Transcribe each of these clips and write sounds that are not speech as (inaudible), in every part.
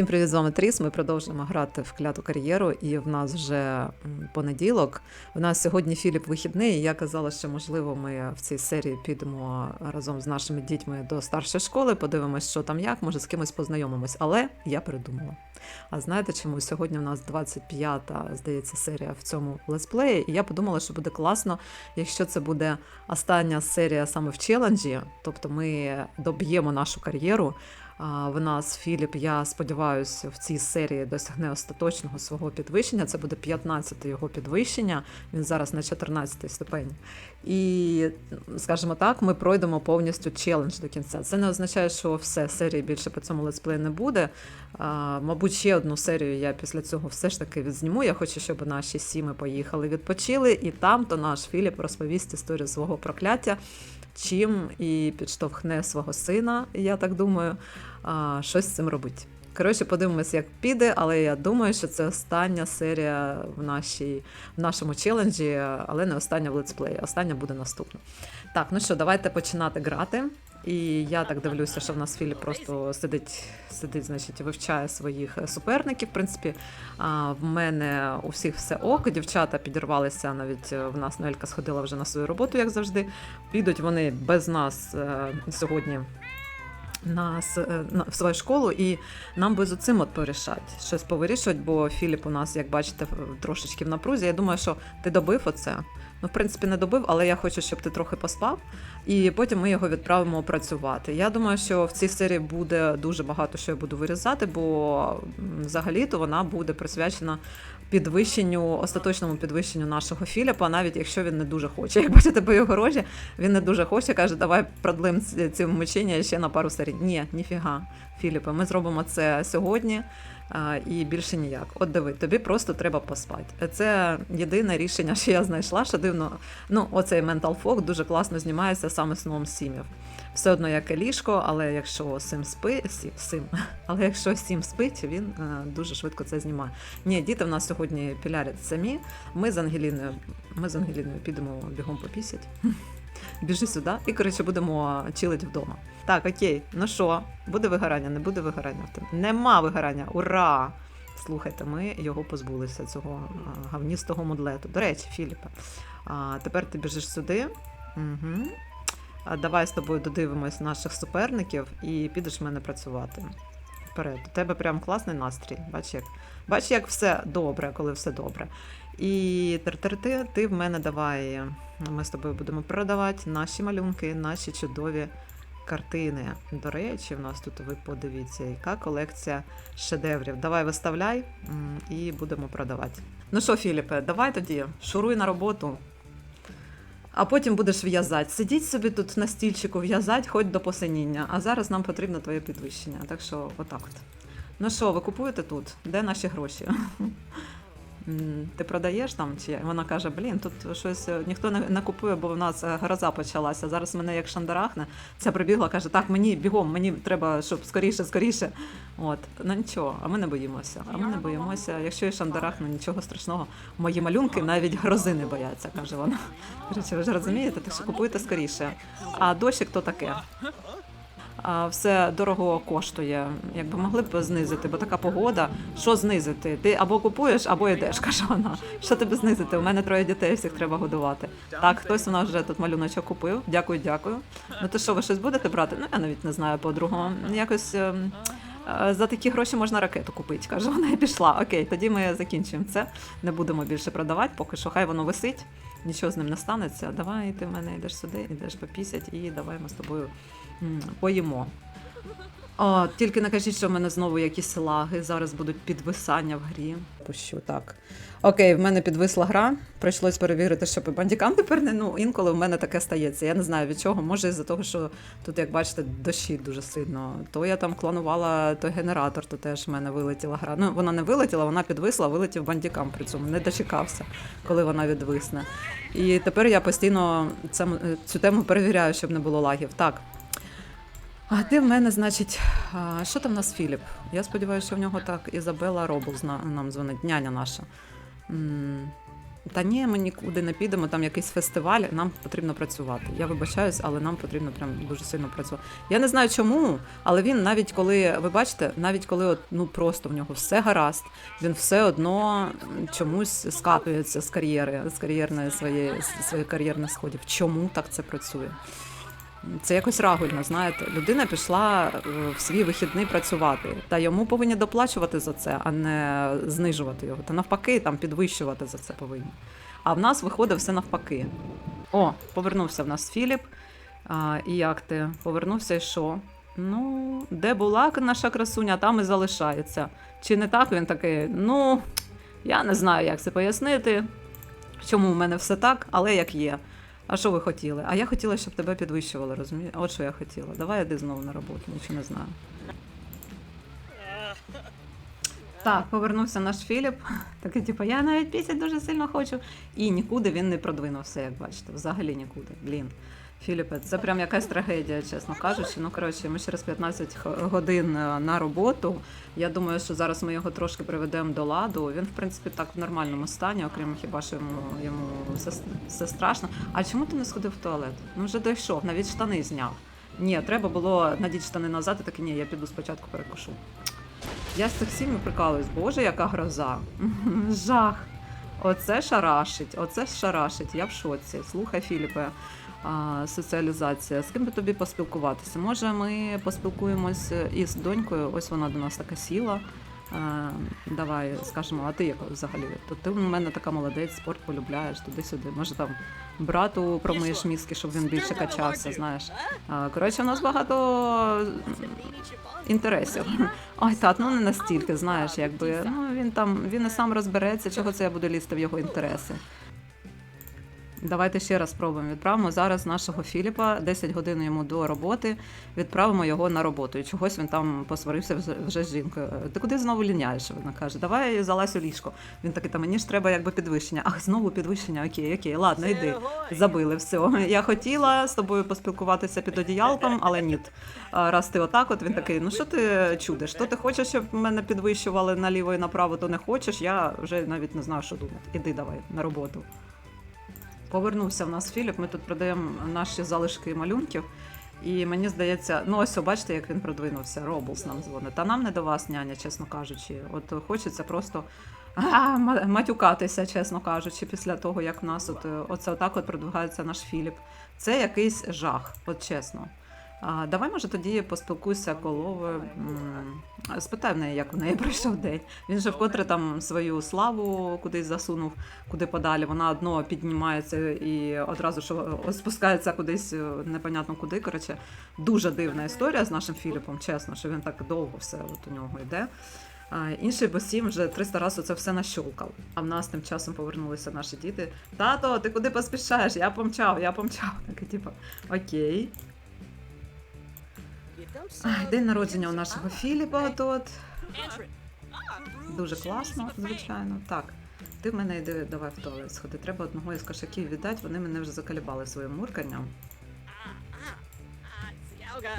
Всім привіт, з вами Тріс. Ми продовжуємо грати в кляту кар'єру, і в нас вже понеділок. У нас сьогодні Філіп вихідний. і Я казала, що можливо ми в цій серії підемо разом з нашими дітьми до старшої школи, подивимось, що там як, може з кимось познайомимось. Але я передумала. А знаєте чому? Сьогодні у нас 25-та, здається, серія в цьому летсплеї, і я подумала, що буде класно, якщо це буде остання серія саме в челенджі, тобто ми доб'ємо нашу кар'єру. В нас Філіп, я сподіваюся, в цій серії досягне остаточного свого підвищення. Це буде 15-те його підвищення. Він зараз на 14-й ступені. І, скажімо так, ми пройдемо повністю челендж до кінця. Це не означає, що все серії більше по цьому летсплею не буде. Мабуть, ще одну серію я після цього все ж таки відзніму. Я хочу, щоб наші сіми поїхали, відпочили, і там то наш Філіп розповість історію свого прокляття. Чим і підштовхне свого сина, я так думаю, щось з цим робить. Коротше, подивимось, як піде, але я думаю, що це остання серія в, нашій, в нашому челенджі, але не остання в летсплеї. Остання буде наступна. Так, ну що, давайте починати грати. І я так дивлюся, що в нас Філіп просто сидить, сидить, значить, вивчає своїх суперників. В принципі, в мене у всіх все ок. Дівчата підірвалися. Навіть е, в нас Нелька сходила вже на свою роботу, як завжди. Підуть вони без нас е, сьогодні на, е, в свою школу, і нам би з оцим от порішати, щось повирішувати, бо Філіп у нас, як бачите, трошечки в напрузі. Я думаю, що ти добив оце. Ну, в принципі, не добив, але я хочу, щоб ти трохи поспав, і потім ми його відправимо працювати. Я думаю, що в цій серії буде дуже багато що я буду вирізати, бо взагалі-то вона буде присвячена підвищенню, остаточному підвищенню нашого Філіпа, навіть якщо він не дуже хоче. Як бачите по його рожі, він не дуже хоче, каже, давай продлим ці мучення ще на пару серій. Ні, ніфіга, Філіпе, ми зробимо це сьогодні. І більше ніяк. От диви, тобі просто треба поспати. Це єдине рішення, що я знайшла, що дивно. Ну, оцей ментал фок дуже класно знімається саме сном сім'їв. Все одно як ліжко, але якщо сим спи, сі- сим, (laughs) але якщо сім спить, він е, дуже швидко це знімає. Ні, діти в нас сьогодні пілярять самі. Ми з Ангеліною, ми з Ангеліною підемо бігом попісять. (laughs) Біжи сюди і, коротше, будемо чилити вдома. Так, окей, ну що, буде вигорання, не буде вигорання? Нема вигорання, ура! Слухайте, ми його позбулися, цього гавністого мудлету. До речі, Філіпе, а, тепер ти біжиш сюди. Угу. А, давай з тобою додивимось наших суперників і підеш в мене працювати. Вперед. У тебе прям класний настрій. Бач, як, бач, як все добре, коли все добре. І тер-тер-ти, ти в мене давай. Ми з тобою будемо продавати наші малюнки, наші чудові картини. До речі, в нас тут ви подивіться, яка колекція шедеврів. Давай виставляй і будемо продавати. Ну що, Філіпе, давай тоді шуруй на роботу. А потім будеш в'язати. Сидіть собі тут на стільчику, в'язати хоч до посиніння. А зараз нам потрібно твоє підвищення. Так що, отак от. Ну що, ви купуєте тут? Де наші гроші? Ти продаєш там? Чи вона каже, блін, тут щось е, ніхто не, не купує, бо в нас е, гроза почалася. Зараз мене як шандарахне. Ця прибігла, каже, так, мені бігом, мені треба, щоб скоріше, скоріше. От, ну нічого, а ми не боїмося. А ми не боїмося. Якщо і шандарахне, нічого страшного. Мої малюнки навіть грози не бояться, каже вона. Ви ж розумієте, так що купуйте скоріше. А дощик то таке. Все дорого коштує. Якби могли б знизити, бо така погода. Що знизити? Ти або купуєш, або йдеш, (laughs) каже вона. Що тобі знизити? У мене троє дітей, всіх треба годувати. Так, хтось у нас вже тут малюночок купив. Дякую, дякую. Ну то що, ви щось будете брати? Ну я навіть не знаю по-другому. Якось. Е, За такі гроші можна ракету купити, каже вона і пішла. Окей, тоді ми закінчимо це. Не будемо більше продавати, поки що хай воно висить, нічого з ним не станеться. Давай ти в мене йдеш сюди, йдеш попісять, і давай ми з тобою поїмо. О, тільки не кажіть, що в мене знову якісь лаги. Зараз будуть підвисання в грі. Пущу так. Окей, в мене підвисла гра. Прийшлось перевірити, щоб бандікам тепер не ну інколи в мене таке стається. Я не знаю від чого. Може, із-за того, що тут, як бачите, дощі дуже сильно. То я там кланувала той генератор, то теж в мене вилетіла гра. Ну, вона не вилетіла, вона підвисла, вилетів бандікам при цьому. Не дочекався, коли вона відвисне. І тепер я постійно цю тему перевіряю, щоб не було лагів. Так. А де в мене, значить, що там у нас Філіп? Я сподіваюся, що в нього так Ізабела Робл нам дзвонить, няня наша. Та ні, ми нікуди не підемо, там якийсь фестиваль, нам потрібно працювати. Я вибачаюсь, але нам потрібно прям дуже сильно працювати. Я не знаю чому, але він навіть коли, ви бачите, навіть коли от, ну просто в нього все гаразд, він все одно чомусь скатується з кар'єри, з кар'єрної своєї з своїх кар'єрних сходів. Чому так це працює? Це якось рагульно, знаєте. Людина пішла е, в свій вихідний працювати, та йому повинні доплачувати за це, а не знижувати його. Та навпаки, там підвищувати за це повинні. А в нас виходить все навпаки. О, повернувся в нас Філіп. А, і як ти? Повернувся і що? Ну, де була наша красуня, там і залишається. Чи не так він такий? Ну, я не знаю, як це пояснити. Чому в мене все так, але як є. А що ви хотіли? А я хотіла, щоб тебе підвищували, розумієш? От що я хотіла. Давай іди знову на роботу, нічого не знаю. Так, повернувся наш Філіп. (laughs) Такий, типу, я навіть пісять дуже сильно хочу. І нікуди він не продвинувся, як бачите. Взагалі нікуди. Блін. Філіпе, це прям якась трагедія, чесно кажучи. Ну, коротше, ми через 15 годин е, на роботу. Я думаю, що зараз ми його трошки приведемо до ладу. Він, в принципі, так в нормальному стані, окрім хіба що йому, йому все, все страшно. А чому ти не сходив в туалет? Ну вже дійшов, навіть штани зняв. Ні, треба було надіти штани назад, і таки ні, я піду спочатку перекушу. Я з цих всіми прикалуюсь. Боже, яка гроза. (laughs) Жах. Оце шарашить, оце шарашить. Я в шоці. Слухай, Філіпе, соціалізація. З ким би тобі поспілкуватися? Може, ми поспілкуємось із донькою? Ось вона до нас така сіла. Е, давай скажемо, а ти як взагалі? То ти в мене така молодець, спорт полюбляєш туди-сюди. Може там брату промиєш мізки, щоб він більше качався, знаєш. Коротше, у нас багато інтересів. Ой, тат, ну не настільки, знаєш, якби ну він там він і сам розбереться, чого це я буду лізти в його інтереси. Давайте ще раз спробуємо. Відправимо зараз нашого Філіпа 10 годин йому до роботи. Відправимо його на роботу. І чогось він там посварився вже, з жінкою. Ти куди знову ліняєш? Вона каже, давай залазь у ліжко. Він такий, та мені ж треба якби підвищення. Ах, знову підвищення. Окей, окей, ладно, йди. Забили все. Я хотіла з тобою поспілкуватися під одіялком, але ні. Раз ти отак, от він такий, ну що ти чудиш? То ти хочеш, щоб мене підвищували наліво і направо, то не хочеш. Я вже навіть не знаю, що думати. Іди давай на роботу. Повернувся в нас Філіп. Ми тут продаємо наші залишки малюнків. І мені здається, ну ось бачите, як він продвинувся. Роблс нам дзвонить. Та нам не до вас, няня, чесно кажучи. От хочеться просто матюкатися, чесно кажучи, після того, як в нас от, оце отак от продвигається наш Філіп. Це якийсь жах, от чесно. А, давай, може, тоді поспілкуйся колови. Спитай в неї, як в неї пройшов день. Він же вкотре там свою славу кудись засунув, куди подалі. Вона одно піднімається і одразу ж спускається кудись е, непонятно куди. Коротше, дуже дивна історія з нашим Філіпом, чесно, що він так довго все от у нього йде. А, інший босім вже 300 разів це все нащолкав. А в нас тим часом повернулися наші діти. Тато, ти куди поспішаєш? Я помчав, я помчав. Такий, типу, окей. Ай, день народження у нашого Філіпа тут. Дуже класно, звичайно. Так. Ти в мене йди, давай в туалет сходи. Треба одного із кошаків віддати, вони мене вже закалібали своїм мурканням.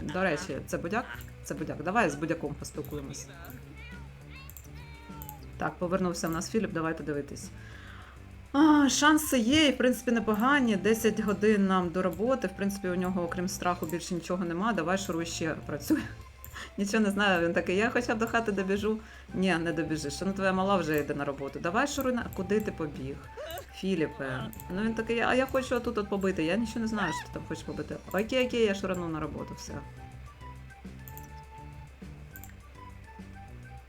До речі, це будяк? Це будяк. Давай з будяком поспілкуємось. Так, повернувся в нас Філіп, давайте дивитись. А, шанси є, і в принципі непогані. 10 годин нам до роботи. В принципі, у нього, окрім страху, більше нічого нема. Давай шуруй ще працюй. (laughs) Нічого не знаю. Він такий, я хоча б до хати добіжу. Ні, не добіжиш. Ну твоя мала вже йде на роботу. Давай шуруй на куди ти побіг? Філіпе. Ну він такий, а я хочу отут от побити. Я нічого не знаю, що ти там хочеш побити. Окей, окей, я шурану на роботу, все.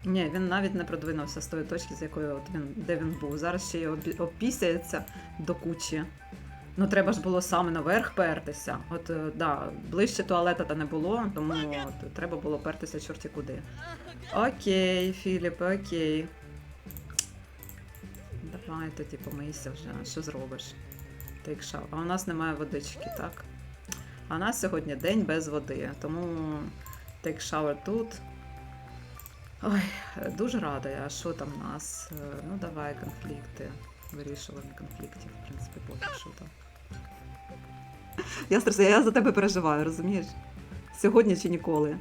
Ні, він навіть не продвинувся з тої точки, з якої от він, де він був. Зараз ще й обпісяється до кучі. Ну, треба ж було саме наверх пертися. От, е, да, ближче туалета та не було, тому от, треба було пертися чорті куди. Окей, Філіпе, окей. Давай тоді помийся вже. Що зробиш? Shower. А у нас немає водички, так? А у нас сьогодні день без води, тому shower тут. Ой, дуже рада. А що там у нас? Е, Ну, давай конфлікти. Вирішування конфліктів, в принципі, поки що там. Я стресую, я за тебе переживаю, розумієш? Сьогодні чи ніколи.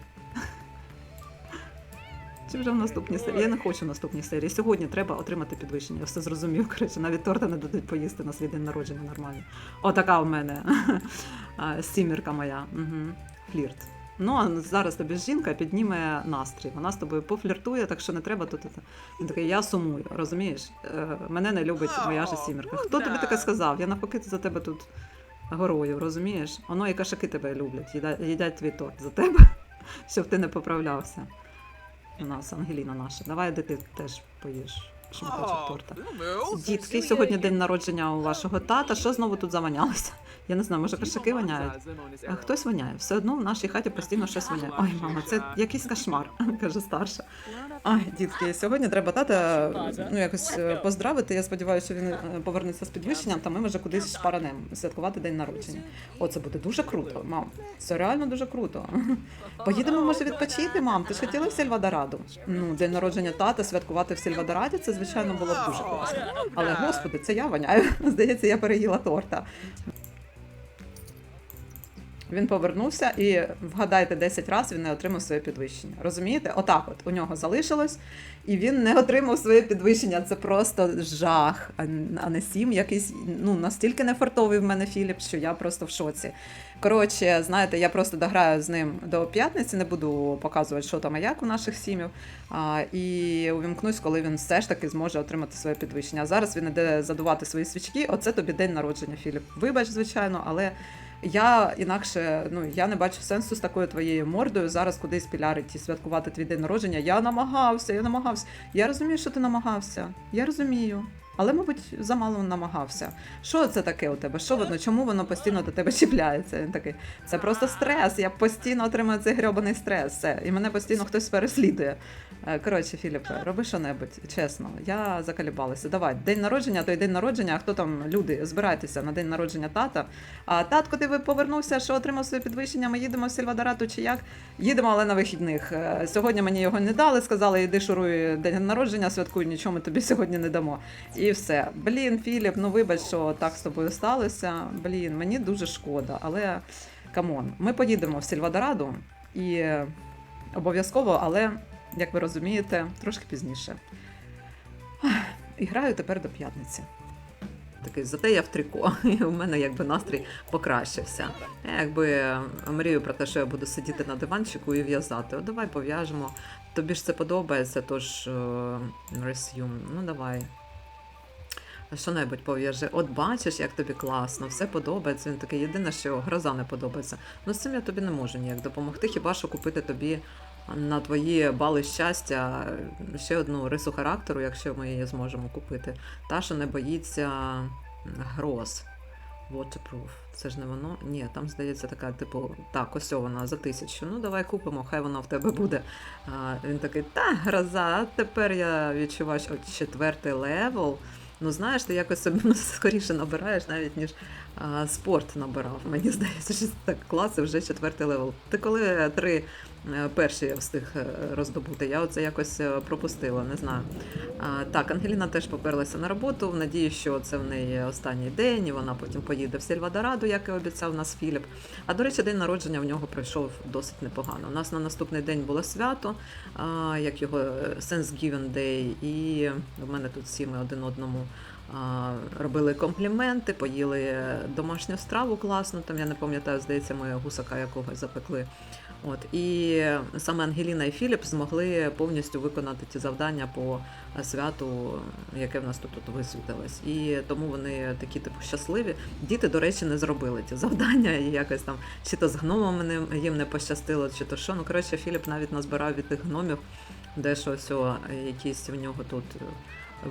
Чи вже в наступній серії? Я не хочу в наступній серії. Сьогодні треба отримати підвищення. Я все зрозумів. Коротше, навіть торта не дадуть поїсти на свій день народження нормально. Отака в мене (laughs) сімірка моя. Угу. Флірт. Ну, а зараз тобі жінка підніме настрій. Вона з тобою пофліртує, так що не треба тут. Він такий, я сумую, розумієш? Е, Мене не любить моя ж сімірка. Хто тобі таке сказав? Я навпаки за тебе тут горою, розумієш? Воно і кашаки тебе люблять, їдять, їдять твій торт за тебе, (laughs) щоб ти не поправлявся. У нас Ангеліна наша. Давай, де ти теж поїш шматочок торта. Дітки, сьогодні день народження у вашого тата. Що знову тут заванялося? Я не знаю, може кашаки воняють. А хтось воняє. Все одно в нашій хаті постійно щось воняє. Ой, мама, це якийсь кошмар, (laughs) каже старша. Ой, дітки, сьогодні треба тата ну, якось е, поздравити. Я сподіваюся, що він е, повернеться з підвищенням, та ми вже кудись шпаранем святкувати день народження. О, це буде дуже круто, мам. Це реально дуже круто. (laughs) Поїдемо, може, відпочити, мам. Ти ж хотіла в Сільвадораду? Ну, день народження тата святкувати в Сільвадораді, це звичайно було б дуже класно. Але господи, це я воняю. (laughs) Здається, я переїла торта. Він повернувся і вгадайте 10 разів він не отримав своє підвищення. Розумієте? Отак, от у нього залишилось, і він не отримав своє підвищення. Це просто жах, а не сім. Якийсь ну настільки нефартовий в мене Філіп, що я просто в шоці. Коротше, знаєте, я просто дограю з ним до п'ятниці, не буду показувати, що там і як у наших сім'їв. А, і увімкнусь, коли він все ж таки зможе отримати своє підвищення. А зараз він іде задувати свої свічки. Оце тобі день народження, Філіп. Вибач, звичайно, але. Я інакше ну я не бачу сенсу з такою твоєю мордою зараз кудись пілярити і святкувати твій день народження. Я намагався, я намагався. Я розумію, що ти намагався. Я розумію. Але, мабуть, замало намагався. Що це таке у тебе? Що воно? Чому воно постійно до тебе чіпляється? Він такий, це просто стрес. Я постійно отримую цей грьобаний стрес. Все. І мене постійно хтось переслідує. Е, Коротше, Філіпе, роби що-небудь, чесно. Я закалібалася. Давай, день народження, то й день народження. А хто там люди? Збирайтеся на день народження тата. А татко, ти повернувся, що отримав своє підвищення? Ми їдемо в Сільвадорату чи як? Їдемо, але на вихідних. Е, Сьогодні мені його не дали. Сказали, іди шуруй день народження, святкуй, нічого ми тобі сьогодні не дамо. І все. Блін, Філіп, ну вибач, що так з тобою сталося. Блін, мені дуже шкода, але камон, ми поїдемо в Сільвадораду і обов'язково, але як ви розумієте, трошки пізніше. І граю тепер до п'ятниці. Такий, зате я в трико, і у мене якби настрій покращився. Я якби мрію про те, що я буду сидіти на диванчику і в'язати. О, давай пов'яжемо. Тобі ж це подобається, тож е, resume. Ну давай. Що-небудь пов'яжи. От бачиш, як тобі класно, все подобається. Він такий єдине, що гроза не подобається. Ну з цим я тобі не можу ніяк допомогти, хіба що купити тобі на твої бали щастя ще одну рису характеру, якщо ми її зможемо купити. Та, що не боїться гроз. Waterproof. Це ж не воно? Ні, там здається така, типу, так, ось вона за тисячу. Ну давай купимо, хай вона в тебе буде. А, він такий, та, гроза, тепер я відчуваю, четвертий левел. Ну, знаєш, ти якось собі (laughs) скоріше набираєш, навіть ніж а, спорт набирав. Мені здається, що це так клас, і вже четвертий левел. Ти коли три перші я встиг е, роздобути, я оце якось е, пропустила, не знаю. Так, Ангеліна теж поперлася на роботу, в надії, що це в неї останній день, і вона потім поїде в Сільвадораду, як і обіцяв нас Філіп. А до речі, день народження в нього пройшов досить непогано. У нас на наступний день було свято, як його е, Thanksgiving Day, і в мене тут всі ми один одному. Робили компліменти, поїли домашню страву класну. Там я не пам'ятаю, здається, ми гусака якогось запекли. От і саме Ангеліна і Філіп змогли повністю виконати ті завдання по святу, яке в нас тут, тут висвітилось. І тому вони такі типу щасливі. Діти, до речі, не зробили ті завдання, і якось там чи то з гномами їм не пощастило, чи то що. Ну коротше, Філіп навіть назбирав від тих гномів, де щось якісь в нього тут.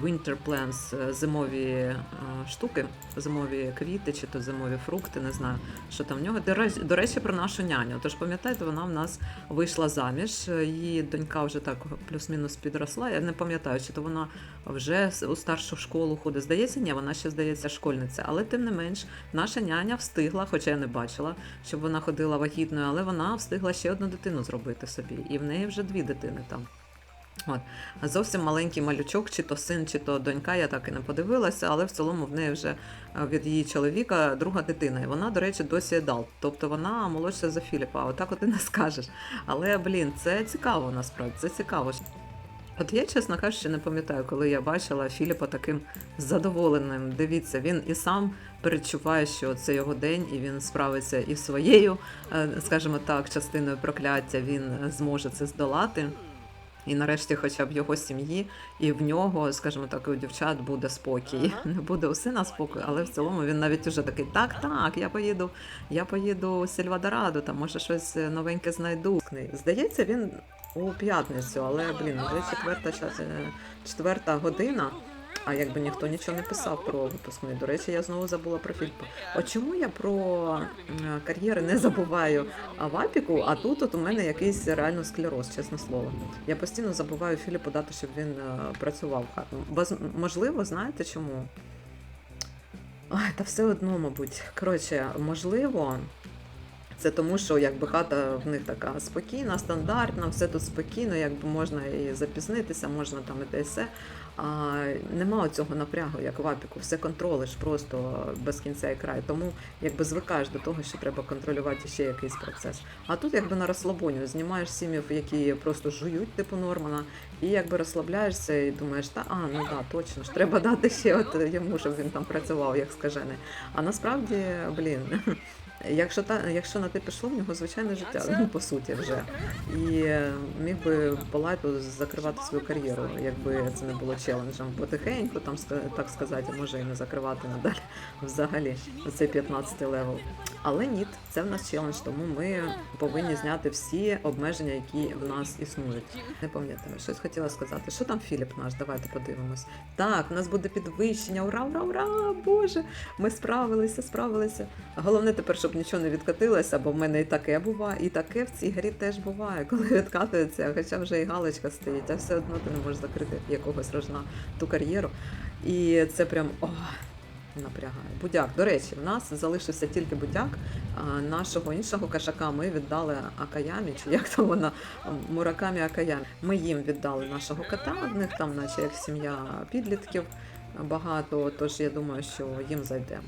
Winter plants, е, зимові е, штуки, зимові квіти чи то зимові фрукти, не знаю, що там в нього. До речі, про нашу няню. Тож пам'ятаєте, вона в нас вийшла заміж. е, Її донька вже так плюс-мінус підросла. Я не пам'ятаю, чи то вона вже у старшу школу ходить. Здається, ні, вона ще здається школьниця. Але тим не менш, наша няня встигла, хоча я не бачила, щоб вона ходила вагітною, але вона встигла ще одну дитину зробити собі. І в неї вже дві дитини там. От. А зовсім маленький малючок, чи то син, чи то донька, я так і не подивилася, але в цілому в неї вже е, від її чоловіка друга дитина. І вона, до речі, досі адалт. Тобто вона молодша за Філіпа. Отак от і не скажеш. Але блін, це цікаво насправді. Це цікаво. От я, чесно кажучи, не пам'ятаю, коли я бачила Філіпа таким задоволеним. Дивіться, він і сам перечуває, що це його день, і він справиться і своєю, е, скажімо так, частиною прокляття. Він зможе це здолати. І нарешті, хоча б його сім'ї, і в нього, скажімо так, і у дівчат буде спокій. Не буде у сина спокою, але в цілому він навіть уже такий: так, так, я поїду, я поїду у Сільвадораду, там може щось новеньке знайду. Здається, він у п'ятницю, але блін, вже четверта четверта година. А якби ніхто нічого не писав про випускний. До речі, я знову забула про Фільпа. От чому я про кар'єри не забуваю а в Апіку, а тут от у мене якийсь реально склероз, чесне слово. Я постійно забуваю Філіпу дати, щоб він е, працював. Воз- Можливо, знаєте чому? Ай, та все одно, мабуть. Коротше, можливо, це тому, що якби хата в них така спокійна, стандартна, все тут спокійно, якби можна і запізнитися, можна там і те і все. А нема цього напрягу, як в Апіку, все контролиш просто без кінця і краю. Тому якби звикаєш до того, що треба контролювати ще якийсь процес. А тут якби на розслабоні знімаєш сім'їв, які просто жують, типу Нормана, і якби розслабляєшся і думаєш, та а, ну да, точно ж, треба дати ще от йому, щоб він там працював, як скажений. А насправді, блін. Якщо та, якщо на те пішло, в нього звичайне життя, ну по суті, вже і е, міг би по лайту закривати свою кар'єру, якби це не було челенджем. Потихеньку, там так сказати, може і не закривати надалі взагалі цей 15 левел. Але ні, це в нас челендж, тому ми повинні зняти всі обмеження, які в нас існують. Не пам'ятаю, щось хотіла сказати. Що там Філіп наш? Давайте подивимось. Так, у нас буде підвищення. Ура, ура, ура! Боже! Ми справилися, справилися. Головне тепер, щоб нічого не відкатилося, бо в мене і таке буває, і таке в цій грі теж буває, коли відкатується, хоча вже і галочка стоїть, а все одно ти не можеш закрити якогось рожна ту кар'єру. І це прям о, напрягає. Будяк. До речі, в нас залишився тільки будяк. Нашого іншого кашака ми віддали Акаямі, чи як там вона Муракамі Акаямі. Ми їм віддали нашого кота. В них там, наче як сім'я підлітків багато, тож я думаю, що їм зайде.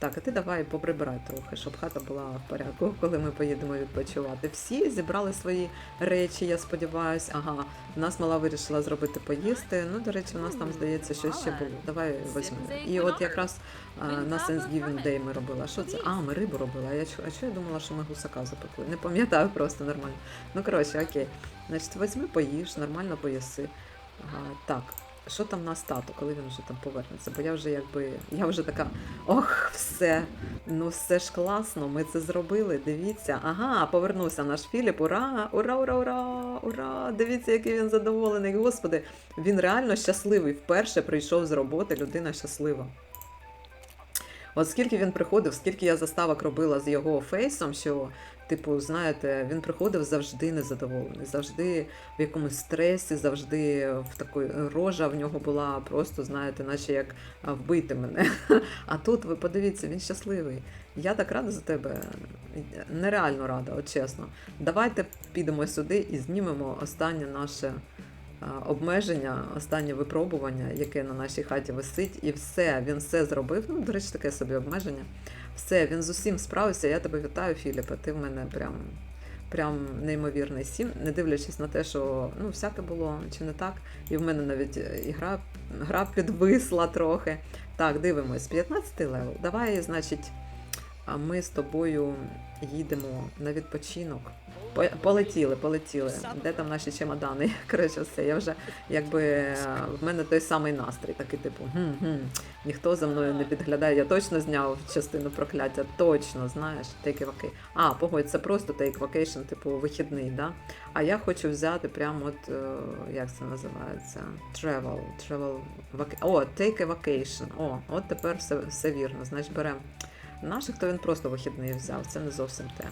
Так, а ти давай поприбирай трохи, щоб хата була в порядку, (laughs) коли ми поїдемо відпочивати. Всі зібрали свої речі, я сподіваюся. Ага, в нас мала вирішила зробити поїсти. Ну, до речі, у нас там здається, що ще було. Давай візьмемо. І от якраз а, на Thanksgiving Day ми робили. А що це? А, ми рибу робили. А я а що я думала, що ми гусака запекли? Не пам'ятаю просто нормально. Ну, коротше, окей. Значить, візьми, поїж, нормально поїси. Ага, так. Що там на стату, коли він вже там повернеться? Бо я вже якби. Я вже така. Ох, все. Ну все ж класно, ми це зробили. Дивіться. Ага, повернувся наш Філіп. Ура! Ура, ура, ура! Ура! Дивіться, який він задоволений. Господи, він реально щасливий. Вперше прийшов з роботи, людина щаслива. От скільки він приходив, скільки я заставок робила з його фейсом, що, типу, знаєте, він приходив завжди незадоволений, завжди в якомусь стресі, завжди в такої рожа в нього була просто, знаєте, наче як вбити мене. (laughs) А тут ви подивіться, він щасливий. Я так рада за тебе. Нереально рада, от чесно. Давайте підемо сюди і знімемо останнє наше обмеження, останнє випробування, яке на нашій хаті висить, і все, він все зробив. Ну, до речі, таке собі обмеження. Все, він з усім справився. Я тебе вітаю, Філіпе. Ти в мене прям. Прям неймовірний сім, не дивлячись на те, що ну всяке було чи не так. І в мене навіть е, гра, гра підвисла трохи. Так, дивимось, 15 левел. Давай, значить, ми з тобою їдемо на відпочинок. По- Полетіли, полетіли. Де там наші чемодани? (laughs) Коротше, все. Я вже якби е, в мене той самий настрій, такий типу, гм-гм, ніхто за мною не підглядає. Я точно зняв частину прокляття, точно, знаєш, take vacation. А, погодь, це просто take vacation, типу вихідний, да? А я хочу взяти прямо от, е, як це називається? Travel, travel, vac... О, take a vacation. О, от тепер все, все вірно. Значить, беремо наших, то він просто вихідний взяв, це не зовсім те.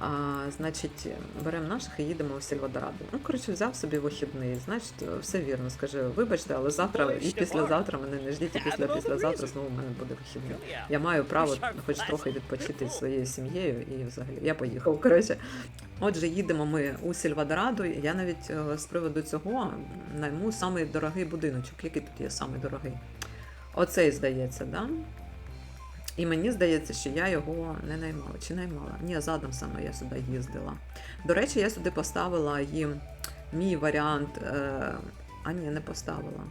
А, значить, беремо наших і їдемо у Сільвадораду. Ну, коротше, взяв собі вихідний. Значить, все вірно. Скажи, вибачте, але завтра і післязавтра мене не ждіть, і після післязавтра знову в мене буде вихідний. Я маю право хоч трохи відпочити зі своєю сім'єю і взагалі я поїхав. Коротше, отже, їдемо ми у Сільвадораду. Я навіть е, з приводу цього найму самий дорогий будиночок. Який тут є самий дорогий? Оцей здається, да? І мені здається, що я його не наймала. Чи наймала? Ні, задом саме я сюди їздила. До речі, я сюди поставила їм мій варіант е, А ні, не поставила.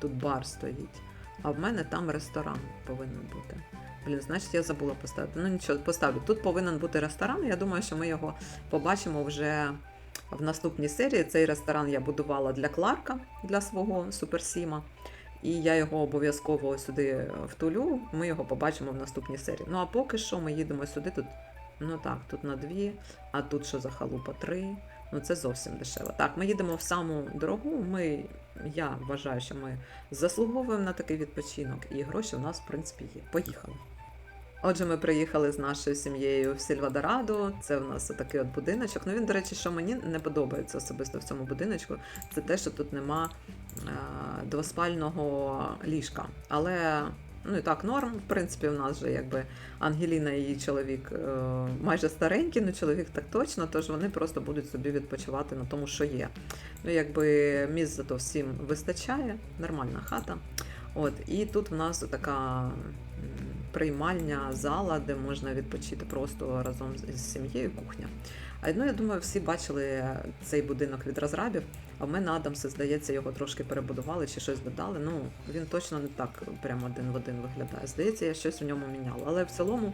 Тут бар стоїть. А в мене там ресторан повинен бути. Блін, значить, я забула поставити. Ну нічого, поставлю. Тут повинен бути ресторан. Я думаю, що ми його побачимо вже в наступній серії. Цей ресторан я будувала для Кларка, для свого суперсіма. І я його обов'язково сюди втулю. Ми його побачимо в наступній серії. Ну а поки що ми їдемо сюди. Тут, ну так, тут на дві, а тут що за халупа три. Ну це зовсім дешево. Так, ми їдемо в саму дорогу. Ми, я вважаю, що ми заслуговуємо на такий відпочинок, і гроші у нас, в принципі, є. Поїхали. Отже, ми приїхали з нашою сім'єю в Сільвадорадо. Це в нас такий от будиночок. Ну він, до речі, що мені не подобається особисто в цьому будиночку, це те, що тут нема е, двоспального ліжка. Але ну і так, норм. В принципі, в нас вже якби Ангеліна і її чоловік е, майже старенькі, ну чоловік так точно, тож вони просто будуть собі відпочивати на тому, що є. Ну, якби місць зато всім вистачає, нормальна хата. От, і тут в нас така приймальня, зала, де можна відпочити просто разом з- сім'єю, кухня. А ну, я думаю, всі бачили цей будинок від розрабів. А в мене Адамси, здається, його трошки перебудували чи щось додали. Ну, він точно не так прямо один в один виглядає. Здається, я щось в ньому міняла. Але в цілому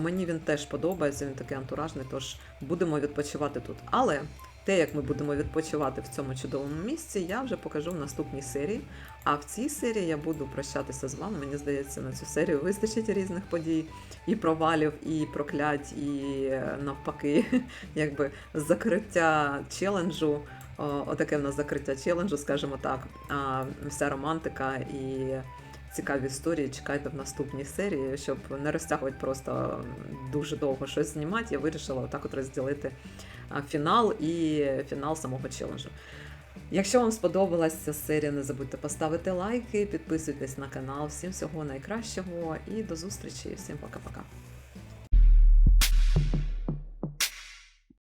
мені він теж подобається, він такий антуражний, тож будемо відпочивати тут. Але те, як ми будемо відпочивати в цьому чудовому місці, я вже покажу в наступній серії. А в цій серії я буду прощатися з вами. Мені здається, на цю серію вистачить різних подій, і провалів, і проклять, і е, навпаки, (laughs) якби закриття челенджу. Отаке в нас закриття челенджу, скажімо так. А вся романтика і цікаві історії чекайте в наступній серії, щоб не розтягувати просто дуже довго щось знімати. Я вирішила отак от розділити фінал і фінал самого челенджу. Якщо вам сподобалася ця серія, не забудьте поставити лайки, підписуйтесь на канал. Всім всього найкращого і до зустрічі. Всім пока-пока.